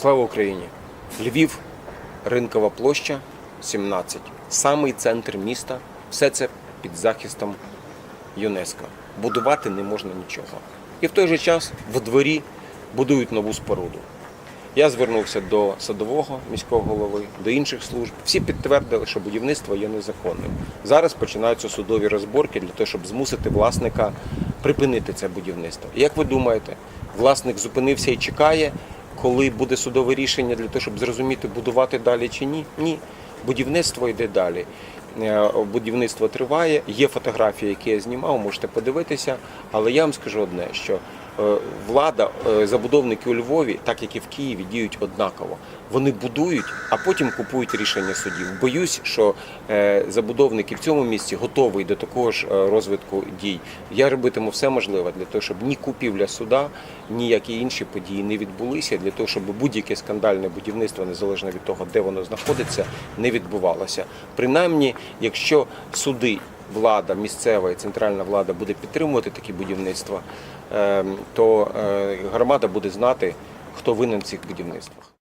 Слава Україні! Львів, ринкова площа 17. Самий центр міста. Все це під захистом ЮНЕСКО. Будувати не можна нічого. І в той же час в дворі будують нову споруду. Я звернувся до садового міського голови, до інших служб. Всі підтвердили, що будівництво є незаконним. Зараз починаються судові розборки для того, щоб змусити власника припинити це будівництво. Як ви думаєте, власник зупинився і чекає, коли буде судове рішення для того, щоб зрозуміти, будувати далі чи ні? Ні. Будівництво йде далі. Е, Будівництво триває. Є фотографії, які я знімав, можете подивитися. Але я вам скажу одне, що влада, е, забудовники у Львові, так як і в Києві, діють однаково. Вони будують, а потім купують рішення судів. Боюсь, що е, забудовники в цьому місці готові до такого ж е, розвитку дій. Я робитиму все можливе для того, щоб ні купівля суда, ніякі інші події не відбулися, для того, щоб будь-яке скандальне будівництво, незалежно від того, де воно знаходиться, не відбувалося. Принаймні, якщо суди. Влада, місцева і центральна влада буде підтримувати такі будівництва, ем, то е, громада буде знати, хто винен в цих будівництвах.